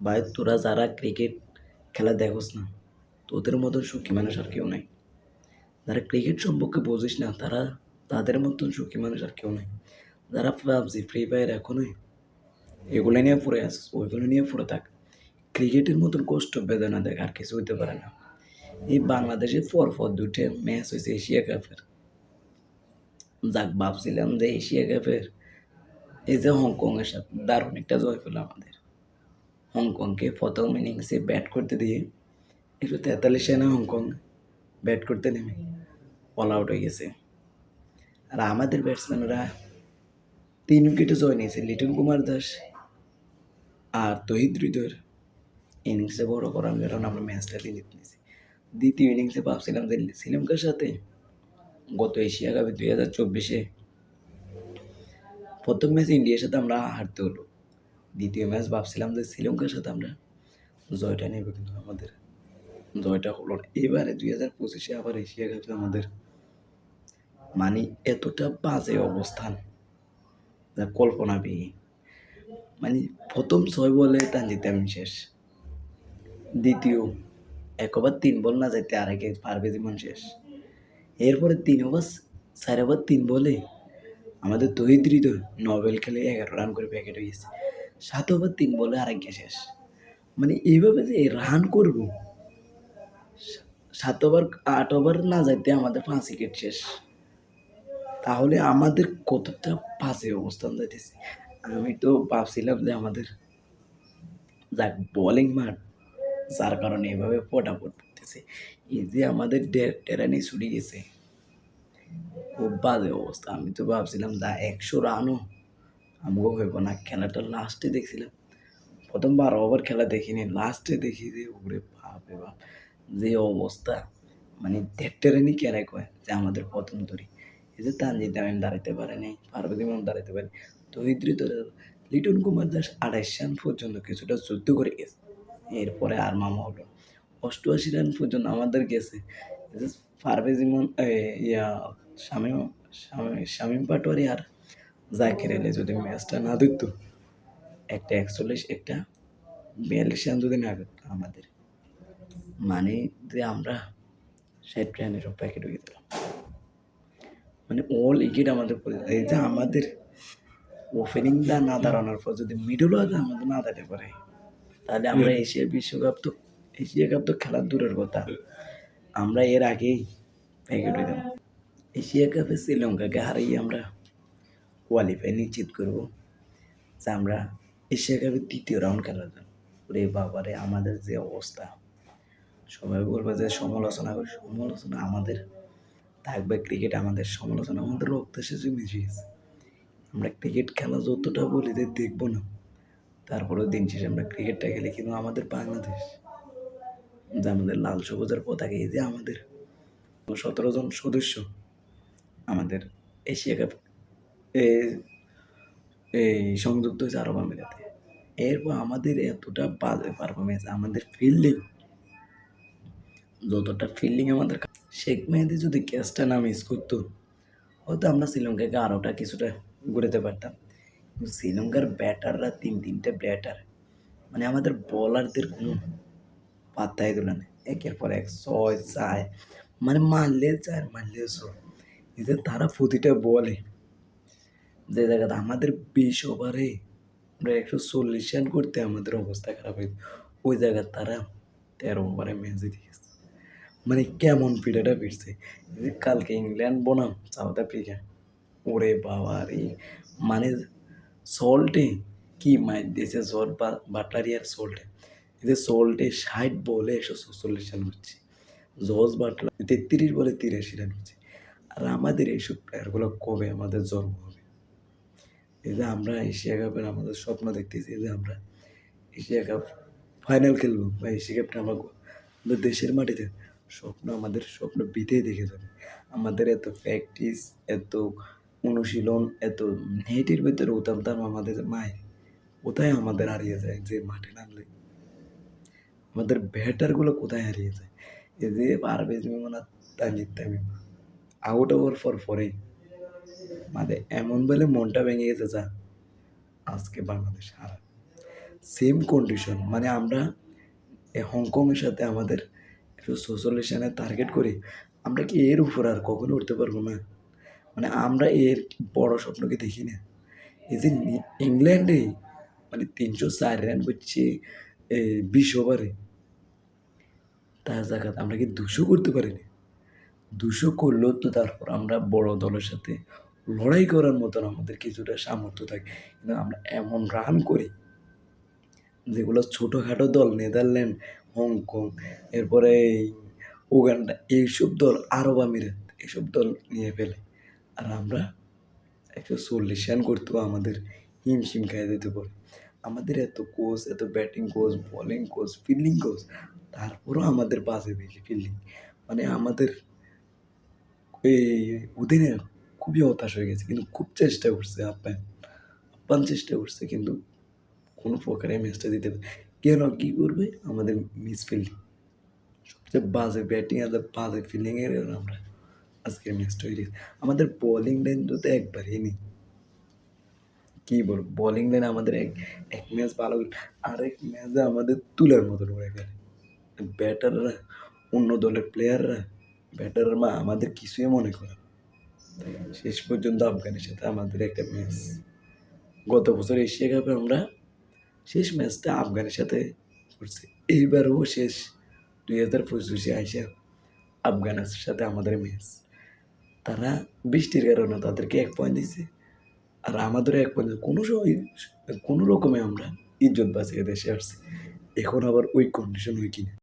ভাই, তোরা যারা ক্রিকেট খেলা দেখোস না, তোদের মতন সুখী মানুষ আর কেউ নাই। যারা ক্রিকেট সম্পর্কে বোঝিস না, তারা তাদের মতন সুখী মানুষ আর কেউ নাই। যারা পাবজি ফ্রি ফায়ার এখনোই এগুলো নিয়ে পড়ে আসিস ওইগুলো নিয়ে পড়ে থাক। ক্রিকেটের মতন কষ্ট, বেদনা দেখ, আর কিছু হইতে পারে না। এই বাংলাদেশে পর দুটো ম্যাচ হয়েছে এশিয়া কাপের যাক, ভাবছিলাম যে এশিয়া কাপের এই যে হংকংয়ের সাথে দারুণ একটা জয় পেল আমাদের। হংকংকে প্রথম ইনিংসে ব্যাট করতে দিয়ে একশো তেতাল্লিশ রানে হংকং ব্যাট করতে নেমে। অল আউট হয়ে গেছে। আর আমাদের ব্যাটসম্যানরা তিন উইকেটে জয় নিয়েছে। লিটন কুমার দাস আর তহিদ হৃদয়ের ইনিংসে বড় করার কারণে আমরা ম্যাচটা জিতে নিয়েছি। দ্বিতীয় ইনিংসে ভাবছিলাম যে শ্রীলঙ্কার সাথে গত এশিয়া কাপে দুই হাজার চব্বিশে প্রথম ম্যাচ ইন্ডিয়ার সাথে আমরা হারতে হলো। দ্বিতীয় ম্যাচ ভাবছিলাম যে শ্রীলঙ্কার সাথে আমরা। জয়টা নেব কিন্তু আমাদের। জয়টা হলো না। এবারে দুই হাজার পঁচিশে আবার এশিয়া কাপে আমাদের মানে এতটা বাজে অবস্থান। কল্পনা বিয়ে মানে প্রথম ছয় বলে তানজিতে আমি শেষ। দ্বিতীয় এক ওভার তিন বল না যাইতে আরেকে পারবে জীবন শেষ। এরপরে তিন ওভার, চার ওভার তিন বলে আমাদের হৃদয় নভেল খেলে এগারো রান করে প্যাকেট হয়ে গেছে। সাত ওভার তিন বলে আরেককে শেষ। মানে এইভাবে যে রান করব, সাত ওভার আট ওভার না যাইতে আমাদের পাঁচ উইকেট শেষ। তাহলে আমাদের কতটা বাজে অবস্থান যাইতেছে। আমি তো ভাবছিলাম যে আমাদের যাক বোলিং মাঠ, যার কারণে এভাবে পটাপট পড়তেছে এই যে আমাদের টেরানি ছুটে গেছে, খুব বাজে অবস্থা। আমি তো ভাবছিলাম যা একশো রানও আমাকেও হইব না, খেলাটা লাস্টে দেখছিলাম। প্রথমবার ওভার খেলা দেখিনি লাস্টে দেখি যে, ওরে রে বাপ, যে অবস্থা। মানে দেড়টা রানই কেরাই কয়, যে আমাদের প্রথম ধরি এই যে তানজিদ আমি দাঁড়াইতে পারে নাই পার্বতী ম্যাম দাঁড়াইতে পারে তহিদ্রিত লিটন কুমার দাস আড়াইশ রান পর্যন্ত কিছুটা যুদ্ধ করে গেছে। এরপরে আর মামা হলো অষ্টআশি রান পর্যন্ত আমাদের গেছে। পারভেজ ইমন ইয়া শামীম- শামীম পাটোয়ারি আর জাকির আলী যদি ম্যাচটা না দিত। একটা একচল্লিশ, একটা বিয়াল্লিশ রান যদি না করতো আমাদের। মানে যে আমরা ষাট রানের প্যাকেট হয়ে গেছিলাম মানে অল উইকেট আমাদের এই যে আমাদের ওপেনিংটা না দাঁড়ানোর পর, যদি মিডল আগে আমাদের না দাঁড়াতে পারে। তাহলে আমরা এশিয়া বিশ্বকাপ তো, এশিয়া কাপ তো খেলার দূরের কথা। আমরা এর আগেই প্যাকেট হয়ে এশিয়া কাপে শ্রীলঙ্কাকে হারিয়ে আমরা কোয়ালিফাই নিশ্চিত করব যে আমরা এশিয়া কাপের দ্বিতীয় রাউন্ড খেলার জন্য। রে বাবারে, আমাদের যে অবস্থা। সবাই বলবে যে সমালোচনা করে, সমালোচনা আমাদের থাকবে ক্রিকেট আমাদের সমালোচনা, আমাদের রক্ত শেষে মিশিয়েছে আমরা ক্রিকেট খেলা যতটা বলি যে দেখব না। তারপরেও দিন শেষে আমরা ক্রিকেটটা খেলি কিন্তু আমাদের বাংলাদেশ। যে আমাদের লাল সবুজের পতাকা, এই যে আমাদের সতেরো জন সদস্য আমাদের এশিয়া কাপ এই সংযুক্ত হয়েছে আরব আমিরাতে। এরপর আমাদের এতটা বাজে পারফরমেন্স আমাদের ফিল্ডিং যতটা ফিল্ডিং আমাদের শেখ মেহেদি যদি ক্যাচটা না মিস করতো, হয়তো আমরা শ্রীলঙ্কাকে আরোটা কিছুটা ঘুরেতে পারতাম। শ্রীলঙ্কার ব্যাটাররা তিন, তিনটে ব্যাটার মানে আমাদের বলারদের কোনো পাত্তাই দিল না। একের পর এক ছয় চায় মানে মারলে চায় মারলে ছয়। যে তারা প্রতিটা বলে যে জায়গাতে আমাদের বিশ ওভারে আমরা একশো চল্লিশ রান করতে আমাদের অবস্থা খারাপ হয়েছে, ওই জায়গার তারা তেরো ওভারে ম্যাচ জিতে গেছে। মানে কেমন পিঠাটা ফিরছে কালকে ইংল্যান্ড, বনাম, সাউথ আফ্রিকা, ওরে বাবা রে। মানে সল্টে কি মাইর দিয়েছে জট বাটলারি আর সল্টে? যে সল্টে ষাট বলে একশো চল্লিশ রান হচ্ছে জজ বাটলার তেত্রিশ বলে তিরাশি রান হচ্ছে আর আমাদের এইসব প্লেয়ারগুলো কবে আমাদের জন্ম এই যে আমরা এশিয়া কাপের আমাদের স্বপ্ন দেখতেছি যে আমরা এশিয়া কাপ ফাইনাল খেলব বা এশিয়া কাপটা আমরা আমাদের দেশের মাটিতে স্বপ্ন আমাদের স্বপ্ন বিতেই দেখে যাবে। আমাদের এত প্র্যাকটিস এত অনুশীলন, এত নেটের ভিতরে উতামতাম আমাদের মায় কোথায় আমাদের হারিয়ে যায় যে মাঠে নামলে? আমাদের ব্যাটারগুলো কোথায় হারিয়ে যায়? এই যে Parvez মেমনা, Tanzid Tamim out over four পরেই মানে এমন বলে মনটা ভেঙে গেছে, যা, আজকে বাংলাদেশ হারা। সেম কন্ডিশন মানে আমরা হংকংয়ের সাথে আমাদের একটু সোশ্যালাইজেশনের টার্গেট করি, আমরা কি এর উপর আর কখনো উঠতে পারব না? মানে আমরা এর বড় স্বপ্নকে দেখি না। এই যে ইংল্যান্ডে মানে তিনশো চার রান করছে বিশ ওভারে তার জায়গাতে আমরা কি দুশো করতে পারিনি? দুশো করলেও তো তারপর আমরা বড় দলের সাথে লড়াই করার মতন আমাদের কিছুটা সামর্থ্য থাকে। কিন্তু আমরা এমন রান করি যেগুলো ছোটোখাটো দল, নেদারল্যান্ড, হংকং, এরপরে উগান্ডা, এইসব দল, আরব আমিরাত এইসব দল নিয়ে ফেলে। আর আমরা একশো চল্লিশ রান করতেও আমাদের হিমশিম খাই দিতে পারে। আমাদের এত কোচ এত batting coach bowling coach fielding coach তারপরও আমাদের বাজে বেশি ফিল্ডিং মানে আমাদের এই ওদিনে খুবই হতাশ হয়ে গেছে, কিন্তু খুব চেষ্টা করছে আপ্যায়ন আপ্যায়ন চেষ্টা করছে, কিন্তু কোনো প্রকারে ম্যাচটা দিতে কেন, কী করবে? আমাদের মিস ফিল্ডিং সবচেয়ে বাজে ব্যাটিং আর বাজে ফিল্ডিংয়ের আমরা আজকের ম্যাচটা হয়ে আমাদের বোলিং লাইন তো একবারই নেই। কী বলব? বোলিং লাইন আমাদের এক এক ম্যাচ ভালো আরেক ম্যাচে আমাদের তুলার মতন করে ফেলে। ব্যাটাররা অন্য দলের প্লেয়াররা ব্যাটাররা আমাদের কিছুই মনে করে। শেষ পর্যন্ত আফগানের সাথে আমাদের একটা ম্যাচ গত বছর এশিয়া কাপে আমরা শেষ ম্যাচটা আফগানের সাথে করছি। এইবারও শেষ। দুই হাজার পঁচিশে আইসা আফগানের সাথে আমাদের ম্যাচ তারা বৃষ্টির কারণে তাদেরকে এক পয়েন্ট দিছে। আর আমাদেরও এক পয়েন্ট কোনো সময়, কোনো রকমে আমরা ইজ্জত বাঁচিয়ে দেশে আসছি। এখন আবার ওই কন্ডিশন হয় কিনা।